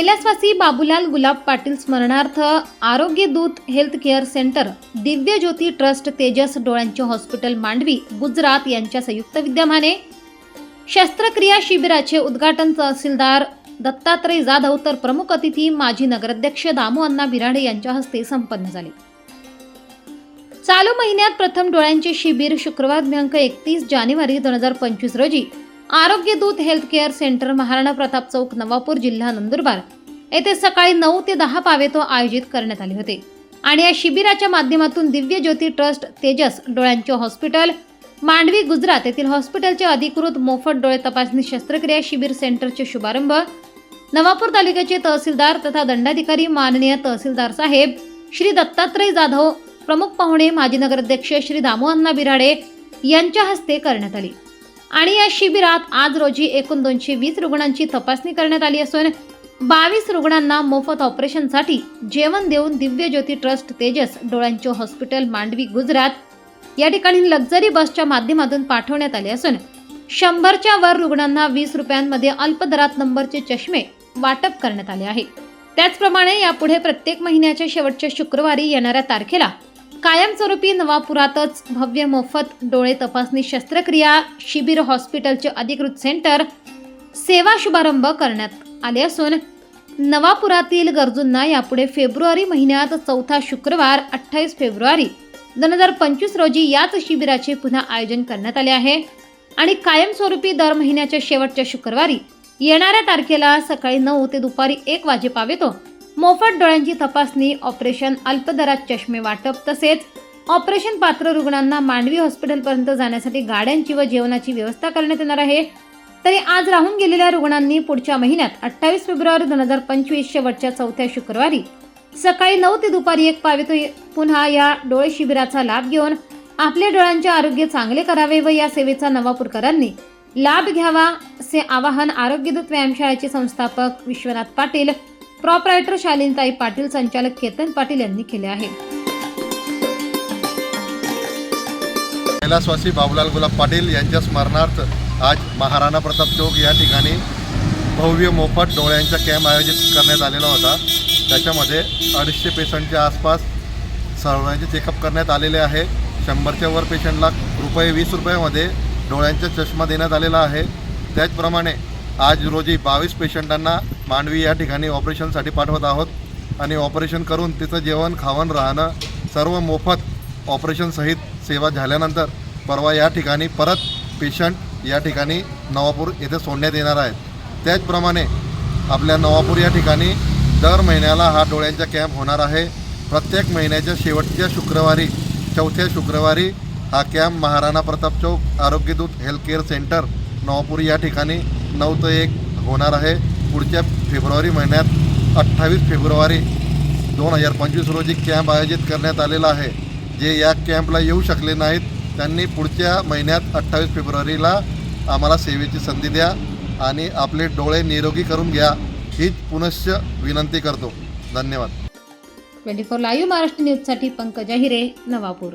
कैलासवासी बाबूलाल गुलाब पाटील स्मरणार्थ आरोग्य दूत हेल्थ केअर सेंटर दिव्य ज्योती ट्रस्ट तेजस डोळ्यांचे हॉस्पिटल मांडवी गुजरात यांच्या संयुक्त विद्यमाने. शस्त्रक्रिया शिबिराचे उद्घाटन तहसीलदार दत्तात्रय जाधव तर प्रमुख अतिथी माजी नगराध्यक्ष दामू अण्णा बिराडे यांच्या हस्ते संपन्न झाले. चालू महिन्यात प्रथम डोळ्यांचे शिबिर शुक्रवार दिनांक एकतीस जानेवारी दोन हजार पंचवीस रोजी आरोग्य दूत health care centre Maharana Pratap चौक नवापूर जिल्हा नंदुरबार. येथे सकाळी नऊ ते दहा पावेतो आयोजित करण्यात आले होते. आणि या शिबिराच्या माध्यमातून दिव्य ज्योती ट्रस्ट तेजस डोळ्यांचे हॉस्पिटल मांडवी गुजरात येथील हॉस्पिटलचे अधिकृत मोफत डोळे तपासणी शस्त्रक्रिया शिबिर सेंटरचे शुभारंभ नवापूर तालुक्याचे तहसीलदार तथा दंडाधिकारी माननीय तहसीलदार साहेब श्री दत्तात्रय जाधव प्रमुख पाहुणे माजी नगराध्यक्ष श्री दामोअण्णा बिराडे यांच्या हस्ते करण्यात आली. आणि या शिबिरात आज रोजी एकूण दोनशे वीस रुग्णांची तपासणी करण्यात आली असून बावीस रुग्णांना मोफत ऑपरेशनसाठी जेवण देऊन दिव्य ज्योती ट्रस्ट तेजस डोळ्यांचे हॉस्पिटल मांडवी गुजरात या ठिकाणी लक्झरी बसच्या माध्यमातून पाठवण्यात आले असून शंभरच्या वर रुग्णांना वीस रुपयांमध्ये अल्प दरात नंबरचे चष्मे वाटप करण्यात आले आहे. त्याचप्रमाणे यापुढे प्रत्येक महिन्याच्या शेवटच्या शुक्रवारी येणाऱ्या तारखेला कायमस्वरूपी नवापुरातच भव्य मोफत डोळे तपासणी शस्त्रक्रिया शिबिर हॉस्पिटलचे अधिकृत सेंटर सेवा शुभारंभ करण्यात आले असून नवापुरातील गरजूंना यापुढे फेब्रुवारी महिन्यात चौथा शुक्रवार अठ्ठावीस फेब्रुवारी दोन हजार पंचवीस रोजी याच शिबिराचे पुन्हा आयोजन करण्यात आले आहे आणि कायमस्वरूपी दर महिन्याच्या शेवटच्या शुक्रवारी येणाऱ्या तारखेला सकाळी नऊ ते दुपारी एक वाजेपावेतो मोफत डोळ्यांची तपासणी ऑपरेशन अल्पदरात चष्मे वाटप तसेच ऑपरेशन पात्र रुग्णांना मांडवी हॉस्पिटलपर्यंत जाण्यासाठी गाड्यांची व जेवणाची व्यवस्था करण्यात येणार आहे. तरी आज राहून गेलेल्या रुग्णांनी पुढच्या महिन्यात अठ्ठावीस फेब्रुवारी दोन हजार पंचवीस शेवटच्या चौथ्या शुक्रवारी सकाळी नऊ ते दुपारी एक पावेतो पुन्हा या डोळे शिबिराचा लाभ घेऊन आपल्या डोळ्यांचे आरोग्य चांगले करावे व या सेवेचा नवापूरकरांनी लाभ घ्यावा असे आवाहन आरोग्यदूत व्यायामशाळेचे संस्थापक विश्वनाथ पाटील प्रॉपरायटर शालीनताई पाटील संचालक केतन पाटील यांनी केले आहे. कैलासवासी बाबूलाल गुलाब पाटील यांच्या स्मरणार्थ आज महाराणा प्रताप चौक या ठिकाणी भव्य मोफत डोळ्यांचा कॅम्प आयोजित करण्यात आलेला होता. त्याच्यामध्ये अडीचशे पेशंटच्या आसपास सर्वांचे चेकअप करण्यात आलेले आहे. शंभरच्या वर पेशंटला रुपये वीस रुपयामध्ये डोळ्यांचा चष्मा देण्यात आलेला आहे. त्याचप्रमाणे आज रोजी बावीस पेशंटांना मांडवी या ठिकाणी ऑपरेशनसाठी पाठवत आहोत आणि ऑपरेशन करून तिथं जेवण खावण राहणं सर्व मोफत ऑपरेशनसहित सेवा झाल्यानंतर परवा या ठिकाणी परत पेशंट या ठिकाणी नवापूर येथे सोडण्यात येणार आहेत. त्याचप्रमाणे आपल्या नवापूर या ठिकाणी दर महिन्याला हा डोळ्यांचा कॅम्प होणार आहे. प्रत्येक महिन्याच्या शेवटच्या शुक्रवारी चौथ्या शुक्रवारी हा camp Maharana Pratap Chowk Arogyadoot health care centre Navapur या ठिकाणी नऊ ते एक होणार आहे. पुढच्या फेब्रुवारी महिन्यात अठ्ठावीस फेब्रुवारी दोन हजार पंचवीस रोजी कॅम्प आयोजित करण्यात आलेला आहे. जे या कॅम्पला येऊ शकले नाहीत त्यांनी पुढच्या महिन्यात अठ्ठावीस फेब्रुवारीला आम्हाला सेवेची संधी द्या आणि आपले डोळे निरोगी करून घ्या हीच पुनश्च विनंती करतो. धन्यवाद. ट्वेंटी फोर लाईव्ह महाराष्ट्र न्यूजसाठी पंकजा हिरे नवापूर.